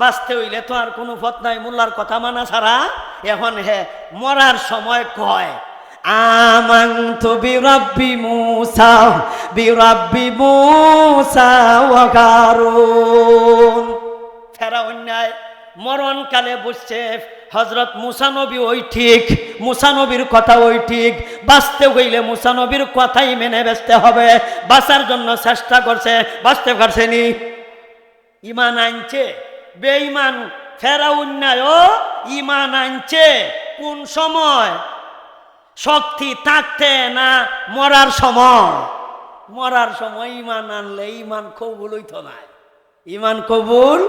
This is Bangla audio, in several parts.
বাঁচতে হইলে তো আর কোনো পথ নাই, মোল্লার কথা মানা ছাড়া। এখন হে, মরার সময় কয়? আমান্তু বিরাব্বি মুসা বিরাব্বি মুসা ওয়া কারুন ফেরা অন্যায় মরণকালে বুঝছে হজরত মুসানবী ওই ঠিক মুসানবীর কথা ওই ঠিক। বাঁচতে হইলে মুসানবীর কথাই মেনে বেচতে হবে। বাঁচার জন্য চেষ্টা করছে, বাঁচতে পারছেনি ইমান আনছে? বেঈমান ফেরাউন্নায় ইমান আনছে। কোন সময়? শক্তি থাকতে না মরার সময়? মরার সময় ইমান আনলে ইমান কবুল হইত নাই ইমান কবুল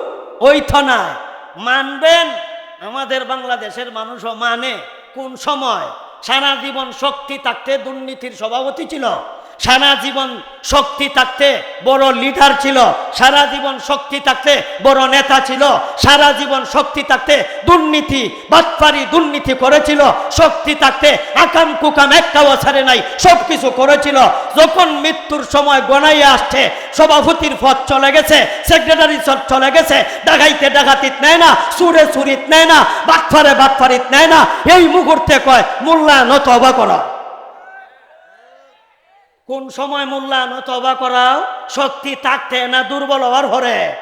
হইত নাই মানবেন? আমাদের বাংলাদেশের মানুষও মানে কোন সময়? সারা জীবন শক্তি থাকতে দুর্নীতির সভাপতি ছিল। সারা জীবন শক্তি থাকতে বড় লিডার ছিল, সারা জীবন শক্তি থাকতে বড় নেতা ছিল, সারা জীবন শক্তি থাকতে দুর্নীতি, বাটপারি দুর্নীতি করেছিল, শক্তি থাকতে আকাম কুকাম একটাও ছাড়ে নাই সব কিছু করেছিল। যখন মৃত্যুর সময় গনাইয়ে আসছে, সভাপতির পদ চলে গেছে সেক্রেটারি চলে গেছে ডাকাইতে ডাকাতিত নেয় না, সুরে সুরিত নেয় না বাটফারে বাটফারিত নেয় না, এই মুহূর্তে কয় মূল্যায়ন তবা করা কোন সময় মূল্যায়ন তবা করাও শক্তি থাকতে না দুর্বল হওয়ার ভরে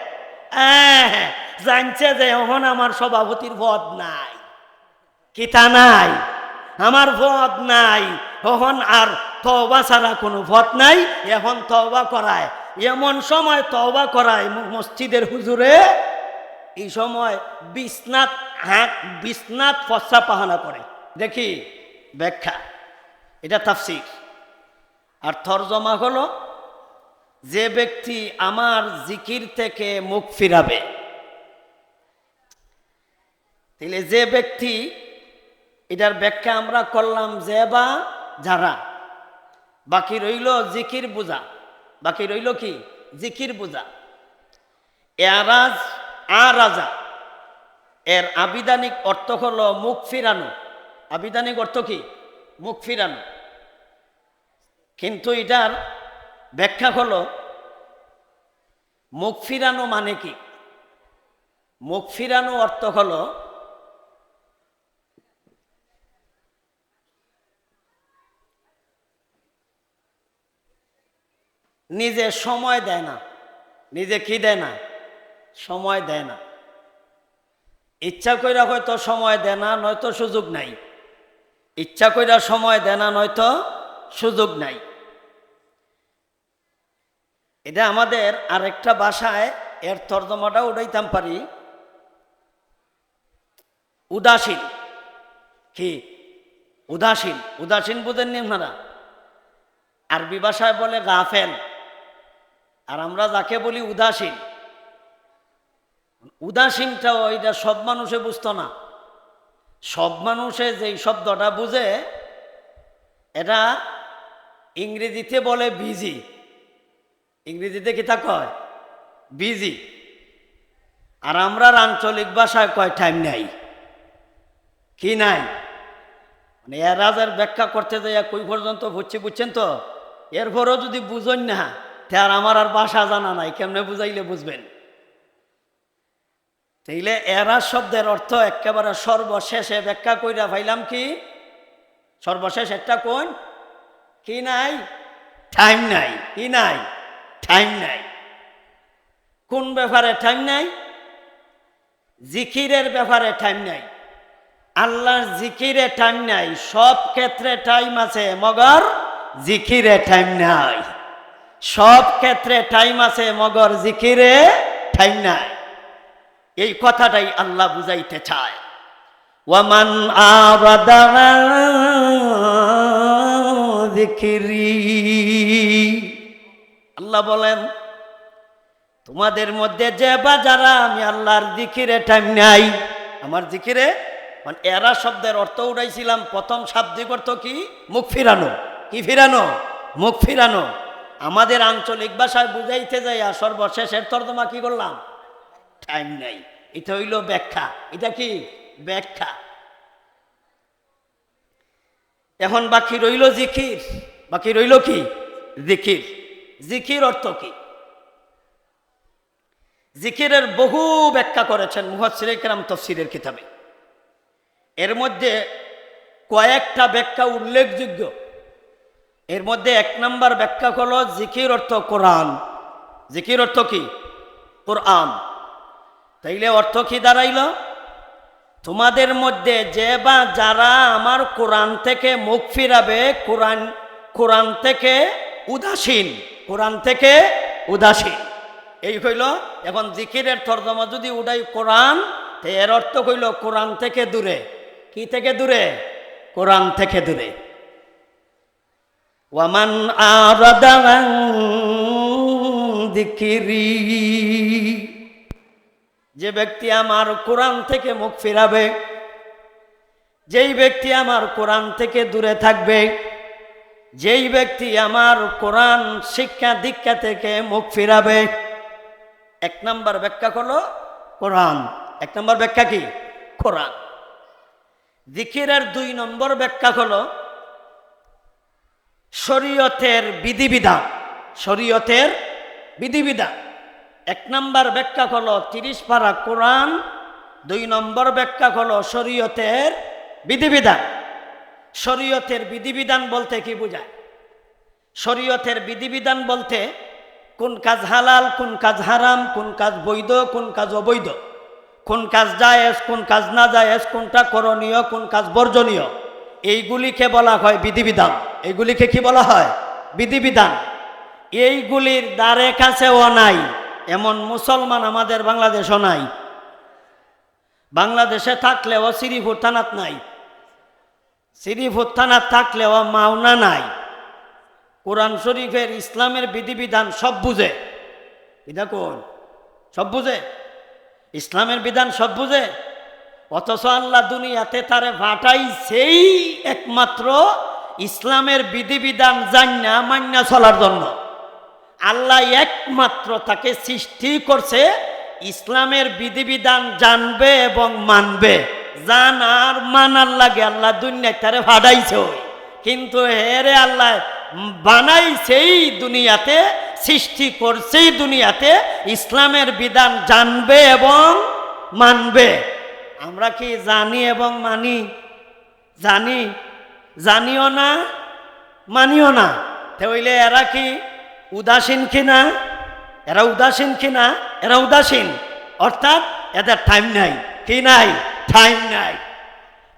হ্যাঁ জানছে যে এখন আমার সভাপতির পদ নাই। কিতা নাই? আমার পদ নাই। এখন আর তবা ছাড়া কোনো পথ নাই। এখন তবা করায়। এমন সময় তবা করায় মসজিদের হুজুরে। এই সময় বিশ্বনাথ হাত বিশ্বনাথ ফসা পাহানা করে। দেখি, ব্যাখ্যা। এটা তাফসির। আর তর্জমা হলো যে ব্যক্তি আমার জিকির থেকে মুখ ফিরাবে। তাহলে যে ব্যক্তি এটার ব্যাখ্যা আমরা করলাম যে বা যারা। বাকি রইল জিকির বুঝা। বাকি রইল কি? জিকির বুঝা। এরাজ আ রাজা। এর আবিধানিক অর্থ হলো মুখ ফিরানো। আবিধানিক অর্থ কি? মুখ ফিরানো। কিন্তু এটার ব্যাখ্যা হলো, মুখ ফিরানো মানে কি? মুখ ফিরানো অর্থ হলো, নিজে সময় দেয় না। নিজে কি দেয় না? সময় দেয় না। ইচ্ছা কইরা হয়তো সময় দেয় না, নয়তো সুযোগ নাই। ইচ্ছা কইরা সময় দেয় না, নয়তো সুযোগ নাই। এটা আমাদের আরেকটা ভাষায় এর তর্জমাটা উঠাইতাম পারি। উদাসীন। কি? উদাসীন। উদাসীন বুঝেননি আপনারা? আরবি ভাষায় বলে গাফেল। আর আমরা যাকে বলি উদাসীন। উদাসীনটাও এটা সব মানুষে বুঝতো না। সব মানুষে যেই শব্দটা বুঝে, এটা ইংরেজিতে বলে বিজি। ইংরেজিতে কি তা কয়? বিজি। আর আমরা আঞ্চলিক ভাষায় কয় টাইম নাই? কি নাই? মানে এর রাজার ব্যাখ্যা করতে যাইয়া কই পর্যন্ত বুঝছি, বুঝছেন তো? এরপরও যদি বুঝেন না, তে আর আমার আর ভাষা জানা নাই, কেমনে বুঝাইলে বুঝবেন? তাইলে এরা শব্দের অর্থ একেবারে সর্বশেষে ব্যাখ্যা কইরা ভাইলাম কি? সর্বশেষ একটা কোন? কি নাই? টাইম নাই। কি নাই? টাইম নাই। কোন ব্যাপারে টাইম নাই? জিকিরের ব্যাপারে টাইম নাই। আল্লাহর জিকিরে টাইম নাই। সব ক্ষেত্রে টাইম আছে, মগর জিকিরে টাইম নাই। সব ক্ষেত্রে টাইম আছে, মগর জিকিরে টাইম নাই। এই কথাটাই আল্লাহ বুঝাইতে চায়। ওয়ামান আবাদা যিকরি আল্লাহ বলেন, তোমাদের মধ্যে যে বা যারা, আমি আল্লাহর দিকিরে টাইম নাই। আমার দিকিরে মানে এরা শব্দের অর্থ উঠাইছিলাম। প্রথম শাব্দিক অর্থ কি? মুখ ফিরানো। কি ফিরানো? মুখ ফিরানো। আমাদের আঞ্চলিক ভাষায় বুঝাইতে যাই আর সর্বশেষের তর্জমা কি করলাম? টাইম নাই। এটা হইল ব্যাখ্যা। এটা কি? ব্যাখ্যা। এখন বাকি রইল জিকির। বাকি রইল কি? জিকির। জিকির অর্থ কি? জিকিরের বহু ব্যাখ্যা করেছেন মুহাসির কেরাম তফসিরের কিতাবে। এর মধ্যে কয়েকটা ব্যাখ্যা উল্লেখযোগ্য। এর মধ্যে এক নম্বর ব্যাখ্যা হলো জিকির অর্থ কোরআন। জিকির অর্থ কি? কোরআন। তাইলে অর্থ কি দাঁড়াইল? তোমাদের মধ্যে যে বা যারা আমার কোরআন থেকে মুখ ফিরাবে, কোরআন কোরআন থেকে উদাসীন। কোরআন থেকে উদাসীন। এই হইল, এখন জিকিরের তর্জমা যদি উড়াই কোরআন এর অর্থ হইল কোরআন থেকে দূরে। কি থেকে দূরে? কোরআন থেকে দূরে। ওয়ামান আরাদান দিকিরি। যে ব্যক্তি আমার কোরআন থেকে মুখ ফিরাবে, যেই ব্যক্তি আমার কোরআন থেকে দূরে থাকবে যেই ব্যক্তি আমার কোরআন শিক্ষা দীক্ষা থেকে মুখ ফিরাবে, এক নম্বর ব্যাখ্যা হলো কোরআন। এক নম্বর ব্যাখ্যা কি? কোরআন। জিকিরের দুই নম্বর ব্যাখ্যা হলো শরীয়তের বিধিবিধান। শরীয়তের বিধিবিধান। এক নম্বর ব্যাখ্যা হলো তিরিশ পারা কোরআন। দুই নম্বর ব্যাখ্যা হলো শরীয়তের বিধিবিধান। শরীয়তের বিধিবিধান বলতে কি বোঝায়? শরীয়তের বিধিবিধান বলতে কোন কাজ হালাল, কোন কাজ হারাম, কোন কাজ বৈধ, কোন কাজ অবৈধ, কোন কাজ জায়েজ, কোন কাজ না জায়েজ, কোনটা করণীয়, কোন কাজ বর্জনীয়, এইগুলিকে বলা হয় বিধিবিধান। এইগুলিকে কি বলা হয়? বিধিবিধান। এইগুলির দ্বারে কাছেও নাই, এমন মুসলমান আমাদের বাংলাদেশও নাই। বাংলাদেশে থাকলেও শ্রীপুর থানাত নাই। শ্রীপুর থানাত থাকলেও মাওনা নাই। কোরআন শরীফের ইসলামের বিধিবিধান সব বুঝে। এটা কোন সব বুঝে? ইসলামের বিধান সব বুঝে? অথচ আল্লাহ দুনিয়াতে তারে ভাটাই সেই একমাত্র ইসলামের বিধিবিধান জান্না মান্না চলার জন্য। আল্লাহ একমাত্র তাকে সৃষ্টি করছে, ইসলামের বিধিবিধান জানবে এবং মানবে। জানার মানার লাগে আল্লাহ দুনিয়া তারে ভাড়াইছে কিন্তু হেরে আল্লাহ বানাইছেই দুনিয়াতে, সৃষ্টি করছেই দুনিয়াতে ইসলামের বিধান জানবে এবং মানবে। আমরা কি জানি এবং মানি? জানি? জানিও না? মানিও না। তাহলে এরা কি উদাসীন কিনা? এরা উদাসীন কিনা? এরা উদাসীন। অর্থাৎ এদের টাইম নাই। কি নাই? টাইম নাই।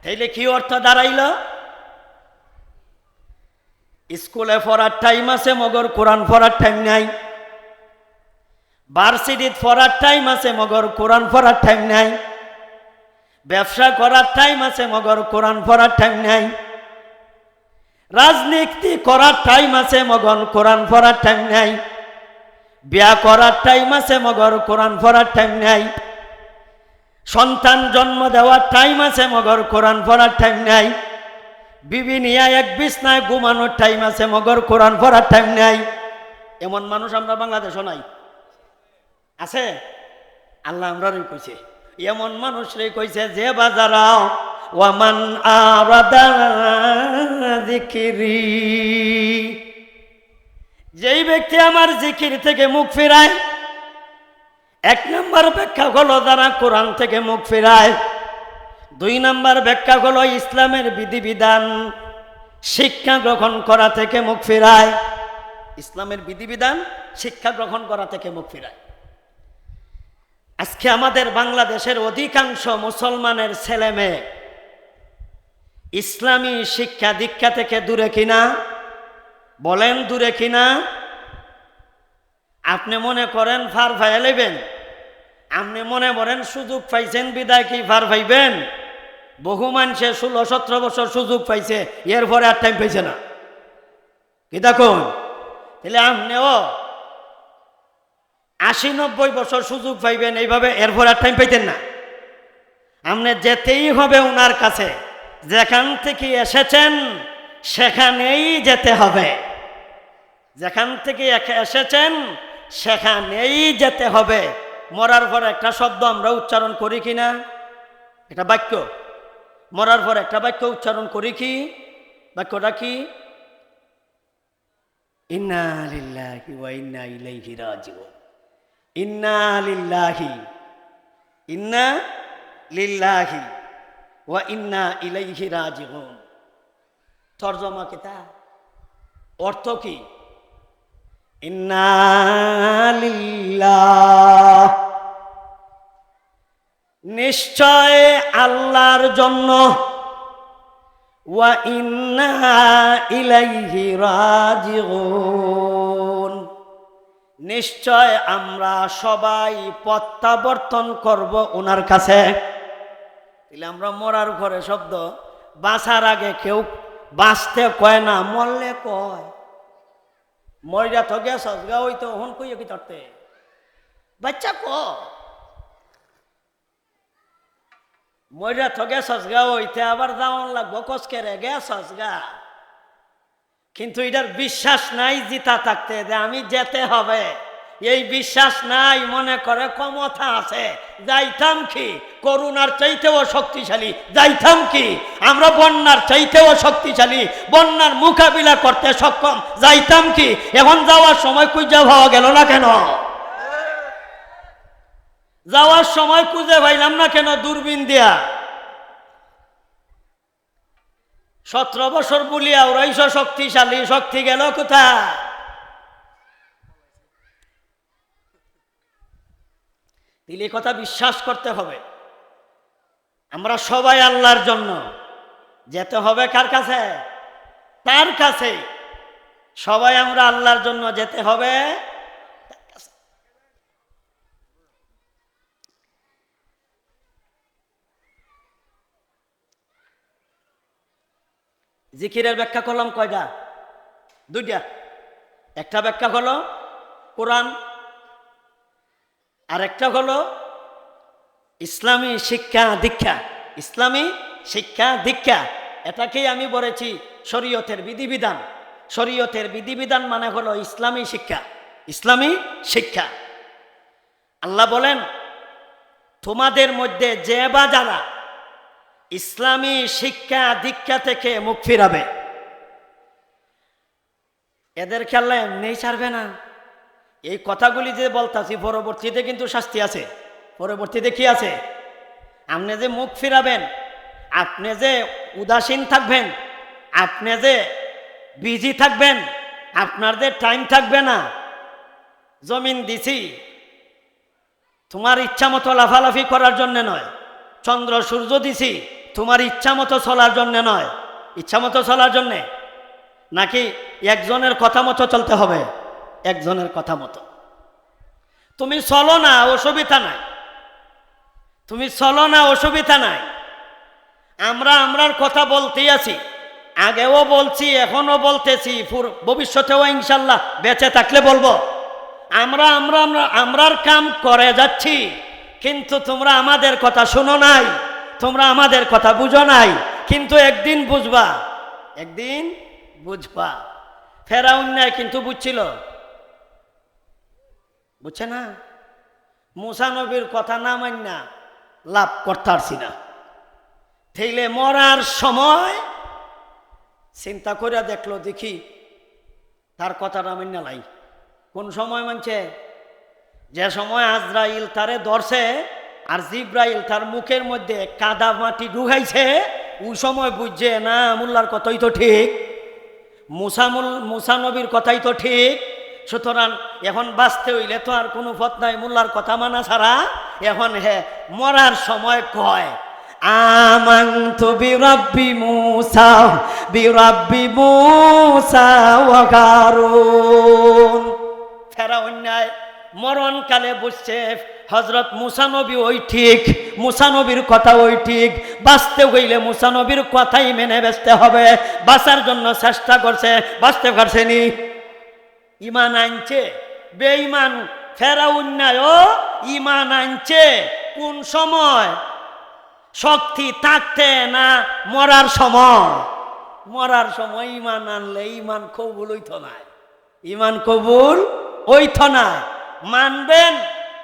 তাইলে কি অর্থ দাঁড়াইল? স্কুলে পড়ার টাইম আছে, মগর কোরআন পড়ার টাইম নাই। ভার্সিটিত পড়ার টাইম আছে, মগর কোরআন পড়ার টাইম নাই। ব্যবসা করার টাইম আছে, মগর কোরআন পড়ার টাইম নাই। রাজনীতি করার টাইম আছে মগন কোরআন পড়ার টাইম নাই। বিয়া করার টাইম আছে, মগর কোরআন পড়ার টাইম নাই। সন্তান জন্ম দেওয়ার টাইম আছে, মগর কোরআন পড়ার টাইম নাই। বিবি নিয়া এক বিছনায় ঘুমানোর টাইম আছে, মগর কোরআন পড়ার টাইম নাই। এমন মানুষ আমরা বাংলাদেশও নাই। আছে? আল্লাহ আমরা কইছে। এমন মানুষ রে কইছে, যে বাজারাও, ওয়ামান জিকিরি যেই ব্যক্তি আমার জিকির থেকে মুখ ফেরায় এক নম্বর ব্যাখ্যা হলো যারা কোরআন থেকে মুখ ফেরায়। দুই নম্বর ব্যাখ্যা হলো ইসলামের বিধিবিধান, শিক্ষা গ্রহণ করা থেকে মুখ ফেরায়। ইসলামের বিধিবিধান, শিক্ষা গ্রহণ করা থেকে মুখ ফেরায়। আজকে আমাদের বাংলাদেশের অধিকাংশ মুসলমানের ছেলে মেয়ে ইসলামী শিক্ষা দীক্ষা থেকে দূরে কিনা, বলেন দূরে কিনা? আপনি মনে করেন ফার ফাইয়া লেবেন আপনি মনে করেন সুযোগ পাইছেন, বিদায় কি ফার পাইবেন? বহু মানুষে ষোলো, সতেরো বছর সুযোগ পাইছে এর পরে আর টাইম পাইছে না। কি দেখুন? তাহলে আপনিও আশি, নব্বই বছর সুযোগ পাইবেন, এইভাবে এরপর আর টাইম পাইতেন না। আপনি যেতেই হবে ওনার কাছে, যেখান থেকে এসেছেন, সেখানেই যেতে হবে। যেখান থেকে এসেছেন, সেখানেই যেতে হবে। মরার পর একটা শব্দ আমরা উচ্চারণ করি কি না? এটা বাক্য। মরার পর একটা বাক্য উচ্চারণ করি কি? বাক্যটা কি? ইন্না লিল্লাহি ওয়া ইন্না ইলাইহি ইন্না লিল্লাহি, ইন্না তর্জমা কিতা অর্থ কি? নিশ্চয় আল্লাহর জন্য। নিশ্চয় আমরা সবাই প্রত্যাবর্তন করব ওনার কাছে। আমরা মরার ঘরে শব্দ, বাঁচার আগে কেউ বাঁচতে কয় না, মরলে কয়। মরিয়া তো গেছ গা ওই তো হন কইয়া কি তরতে বাচ্চা ক মরিয়া তো গেছ গা ওইতে আবার যাওয়ান লাগবো, কসকে রে গেছ গা কিন্তু এটার বিশ্বাস নাই জিতা থাকতে, যে আমি যেতে হবে। এই বিশ্বাস নাই, মনে করে ক্ষমতা আছে। যাইতাম কি? করুণার চাইতেও শক্তিশালী। যাইতাম কি? আমরা বন্যার চাইতেও শক্তিশালী। বন্যার মোকাবিলা করতে সক্ষম। যাইতাম কি? এখন যাওয়ার সময় খুঁজে পাওয়া গেল না কেন? যাওয়ার সময় খুঁজে পাইলাম না কেন দূরবীন দিয়া। সতেরো বছর বলিয়া ওরাইশ শক্তিশালী, শক্তি গেল কোথায়? দিলে কথা বিশ্বাস করতে হবে। আমরা সবাই আল্লাহর জন্য। যেতে হবে কার কাছে? তার কাছে। সবাই আমরা আল্লাহর জন্য যেতে হবে। জিকিরের ব্যাখ্যা করলাম কয়টা? দুইটা। একটা ব্যাখ্যা হলো কোরআন আর একটা হলো ইসলামী শিক্ষা দীক্ষা। ইসলামী শিক্ষা দীক্ষা, এটাকেই আমি বলেছি শরীয়তের বিধিবিধান। শরীয়তের বিধিবিধান মানে হলো ইসলামী শিক্ষা। ইসলামী শিক্ষা। আল্লাহ বলেন, তোমাদের মধ্যে যে বা যারা ইসলামী শিক্ষা দীক্ষা থেকে মুখ ফিরাবে। এদের খেলা এমনি ছাড়বে না। এই কথাগুলি যে বলতাছি, পরবর্তীতে কিন্তু শাস্তি আছে। পরবর্তীতে কি আছে? আপনি যে মুখ ফিরাবেন, আপনি যে উদাসীন থাকবেন, আপনি যে বিজি থাকবেন, আপনার যে টাইম থাকবে না, জমিন দিছি, তোমার ইচ্ছা মতো লাফালাফি করার জন্য নয়। চন্দ্র সূর্য দিছি তোমার ইচ্ছা মতো চলার জন্যে নয়। ইচ্ছা মতো চলার জন্যে? নাকি একজনের কথা মতো চলতে হবে? একজনের কথা মতো। তুমি চলো না, অসুবিধা নাই। তুমি চলো না, অসুবিধা নাই। আমরা আমরার কথা বলতেই আছি। আগেও বলছি এখনও বলতেছি। ভবিষ্যতেও ইনশাল্লাহ বেঁচে থাকলে বলব। আমরা আমরা, আমরার কাম করে যাচ্ছি, কিন্তু তোমরা আমাদের কথা শুনো নাই। তোমরা আমাদের কথা বুঝো নাই, কিন্তু একদিন বুঝবা। একদিন বুঝবা। ফেরাউন নাই কিন্তু বুঝছিল। বুঝছে না? মুসানবীর কথা না মান্য লাভ করতে পারছি না। থেইলে মরার সময় চিন্তা করে দেখল, দেখি তার কথাটা মান্য লাই কোন সময় মানছে? যে সময় আজরাইল তারে ধরছে আর জিব্রাইল তার মুখের মধ্যে কাদা মাটি ঢুকাইছে ওই সময় বুঝছে, না, মোল্লার কথাই তো ঠিক। মুসামুল মুসানবীর কথাই তো ঠিক। সুতরাং এখন বাঁচতে হইলে তো আর কোনো পথ নাই, মোল্লার কথা মানা ছাড়া। এখন হে, মরার সময় কয় মুসা, বিরাব্বি মুসা ওয়া কারুন ফেরা অন্যায় মরণকালে বুঝছে হজরত মুসানবী ওই ঠিক মুসানবীর কথা ওই ঠিক। বাঁচতে হইলে মুসানবীর কথাই মেনে বেচতে হবে। বাঁচার জন্য চেষ্টা করছে, বাঁচতে পারছেনি। ইমান আনছে, বেঈমান ফেরাউন্নায় ইমান আনছে। কোন সময়? শক্তি থাকতে না মরার সময়? মরার সময় ইমান আনলে ইমান কবুল হইত না। ইমান কবুল হইত না। মানবেন?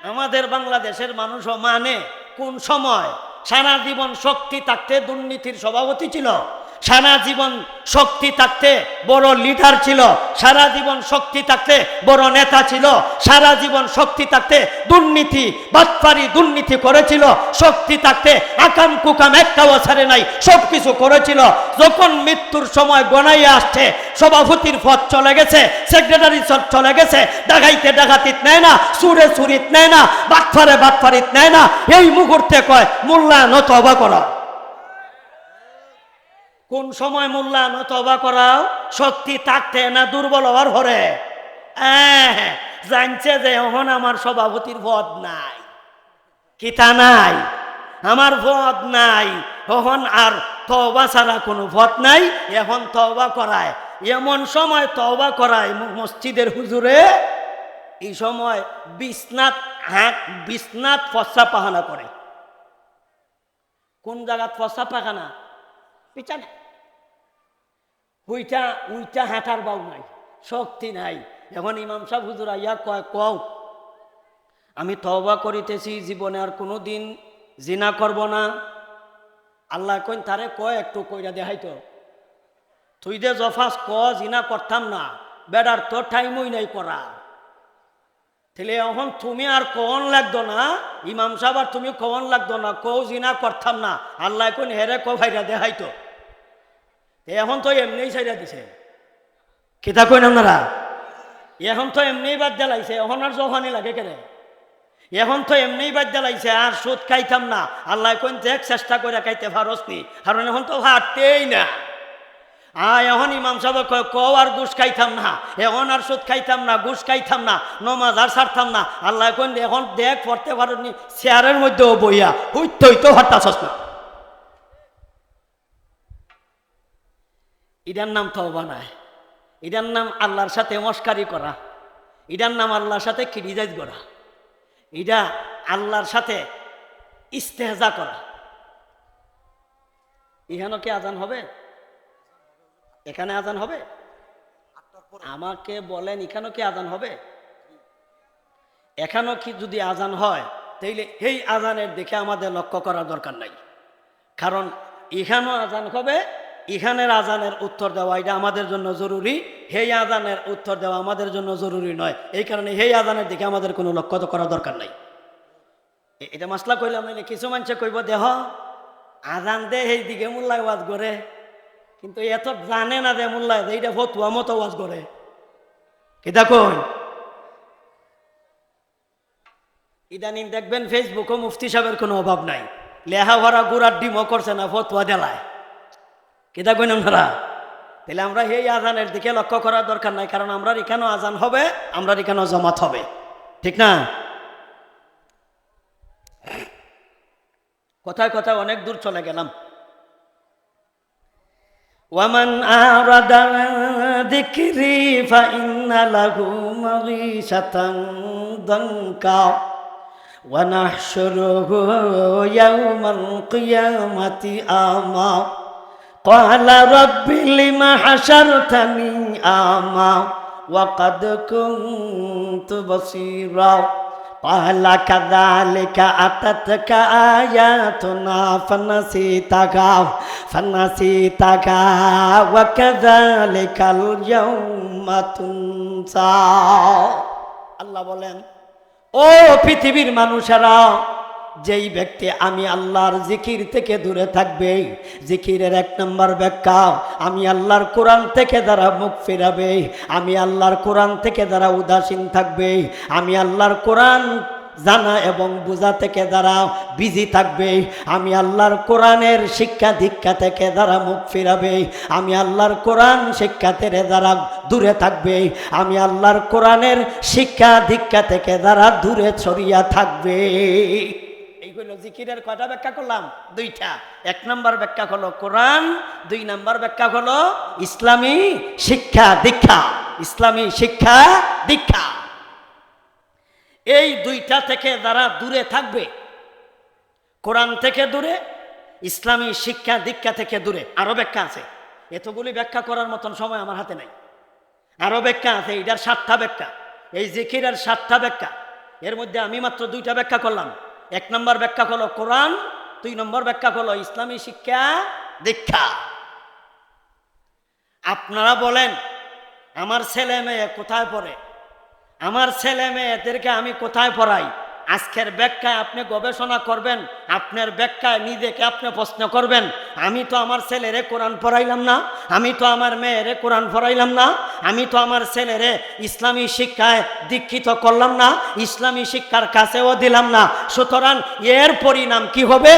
আমাদের বাংলাদেশের মানুষও মানে কোন সময় সারা জীবন শক্তি থাকতে দুর্নীতির সভাপতি ছিল? সারা জীবন শক্তি থাকতে বড় লিডার ছিল, সারা জীবন শক্তি থাকতে বড় নেতা ছিল, সারা জীবন শক্তি থাকতে দুর্নীতি, বাটপারি দুর্নীতি করেছিল, শক্তি থাকতে আকাম কুকাম একটাও ছাড়ে নাই সব কিছু করেছিল। যখন মৃত্যুর সময় গনাইয়ে আসছে, সভাপতির পথ চলে গেছে সেক্রেটারি চলে গেছে, ডাকাইতে ডাকাতিত নেয় না, সুরে সুরিত নেয় না বাটফারে বাটফারিত নেয় না, এই মুহূর্তে কয় মূল্যায়ন তবা করা কোন সময় মূল্যায়ন তবা করাও শক্তি থাকতে না দুর্বল হওয়ার হ্যাঁ জানছে যে এখন আমার সভাপতির পদ নাই। কিতা নাই? আমার পদ নাই। এখন আর তবা ছাড়া কোনো পথ নাই। এখন তবা করায়। এমন সময় তবা করায় মসজিদের হুজুরে। এই সময় বিছনাথ হাত বিছনাথ ফসা পাহানা করে। কোন জায়গাত ফসা পাখানা? পিছানে। উইটা উইটা হাঁটার বাউ নাই, শক্তি নাই। এখন ইমাম সাহেব হুজুর আইয়া কয়, কও, আমি তওবা করিতেছি, জীবনে আর কোনো দিন জিনা করব না। আল্লাহ কইন, তারে কয়, একটু কইরা দেখাইতো তুই দে জফাস ক, জিনা করতাম না। বেড়ার তো টাইমই নাই করা। তাহলে এখন তুমি আর কন লাগতো না? ইমাম সাহেব, আর তুমি কন লাগতো না? কও, জিনা করতাম না। আল্লাহ কোন হেরে ক ভাইরা দেখাইতো তে। এখন তো এমনিই ছাইরা দিছে। কিতা কইন আপনারা? এখন তো এমনিই বাদ দেলাইছে, এখন আর জহানি লাগে কেন এখন তো এমনিই বাদ দেলাইছে, আর সুদ খাইতাম না। আল্লাহ কোন দেখ চেষ্টা করে খাইতে পারস নি কারণ এখন তো হাঁটতেই না। আয়, এখন ইমাম সাহেব কয়, কও আর গুস খাইতাম না। এখন আর সুদ খাইতাম না গুস খাইতাম না, নমাজ আর ছাড়তাম না। আল্লাহ কোন এখন দেখ পড়তে পারি চেয়ারের মধ্যেও বইয়া, হইতে হইতো হাঁটতাছস না। এটার নাম তওবা নাই। এটার নাম আল্লাহর সাথে মস্কারি করা। এটার নাম আল্লাহর সাথে ক্রিটিসাইজ করা। এটা আল্লাহর সাথে ইস্তেহজা করা। এখানেও কি আজান হবে? এখানে আজান হবে? আমাকে বলেন, এখানেও কি আজান হবে? এখানেও কি যদি আজান হয়, তাইলে এই আজানের দেখে আমাদের লক্ষ্য করার দরকার নাই। কারণ এখানেও আজান হবে এখানের আজানের উত্তর দেওয়া, এটা আমাদের জন্য জরুরি। হেই আজানের উত্তর দেওয়া আমাদের জন্য জরুরি নয়। এই কারণে হেই আজানের দিকে আমাদের কোনো লক্ষ্য তো করা দরকার নাই। এটা মাসলা কইলাম না কিছু মানুষে কইব, দেহ, আজান দে সেই দিকে মূল্যায় ওয়াজ করে। কিন্তু এত জানে না যে মূল্যায় দে এইটা ফতুয়া মতো ওয়াজ করে। কিতা কই? ইদানিং দেখবেন ফেসবুকও মুফতি সাহেবের কোনো অভাব নাই। লেহা ভরা গুড়ার ডিমও করছে না, ফতুয়া দেলায়। কেদা কইন আপনারা? তাহলে আমরা এই আজানের দিকে লক্ষ্য করার দরকার নাই, কারণ আমরা এখানেও আজান হবে আমরা এখানেও জমাত হবে। ঠিক না? কথায় কথায় অনেক দূর চলে গেলাম। ওয়ামান আরাদা দিকরি ফাইন্না আমা قال رب لم حشرتني أعمى وقد كنت بصيرا قال كذلك أتتك آياتنا فنسيتها فنسيتها وكذلك اليوم تنسى الله বলেন ও পৃথিবীর মানুষেরা যেই ব্যক্তি আমি আল্লাহর জিকির থেকে দূরে থাকবে, জিকিরের এক নম্বর ব্যাখ্যা, আমি আল্লাহর কোরআন থেকে যারা মুখ ফেরাবে, আমি আল্লাহর কোরআন থেকে যারা উদাসীন থাকবে, আমি আল্লাহর কোরআন জানা এবং বোঝা থেকে যারা বিজি থাকবে, আমি আল্লাহর কোরআনের শিক্ষা দীক্ষা থেকে যারা মুখ ফিরাবে, আমি আল্লাহর কোরআন শিক্ষা থেকে যারা দূরে থাকবে, আমি আল্লাহর কোরআনের শিক্ষা দীক্ষা থেকে যারা দূরে ছড়িয়া থাকবে। এইগুলো জিকিরের কয়টা ব্যাখ্যা করলাম? দুইটা। এক নম্বর ব্যাখ্যা হলো কোরআন, দুই নম্বর ব্যাখ্যা হলো ইসলামী শিক্ষা দীক্ষা। ইসলামী শিক্ষা দীক্ষা। এই দুইটা থেকে যারা দূরে থাকবে, কোরআন থেকে দূরে, ইসলামী শিক্ষা দীক্ষা থেকে দূরে, আরও ব্যাখ্যা আছে। এতগুলি ব্যাখ্যা করার মতন সময় আমার হাতে নাই। আরও ব্যাখ্যা আছে এটার সাতটা ব্যাখ্যা। এই জিকিরের সাতটা ব্যাখ্যা। এর মধ্যে আমি মাত্র দুইটা ব্যাখ্যা করলাম। এক নম্বর ব্যাখ্যা হলো কোরআন, দুই নম্বর ব্যাখ্যা হলো ইসলামী শিক্ষা দীক্ষা। আপনারা বলেন, আমার ছেলে মেয়ে কোথায় পড়ে? আমার ছেলে মেয়েদেরকে আমি কোথায় পড়াই? আজকের ব্যাখ্যায় আপনি গবেষণা করবেন, আপনার ব্যাখ্যায় নিজেকে আপনি প্রশ্ন করবেন, আমি তো আমার ছেলেরে কোরআন পড়াইলাম না, আমি তো আমার মেয়েরে কোরআন পড়াইলাম না, আমি তো আমার ছেলেরে ইসলামী শিক্ষায় দীক্ষিত করলাম না, ইসলামী শিক্ষার কাছেও দিলাম না, সুতরাং এর পরিণাম কি হবে?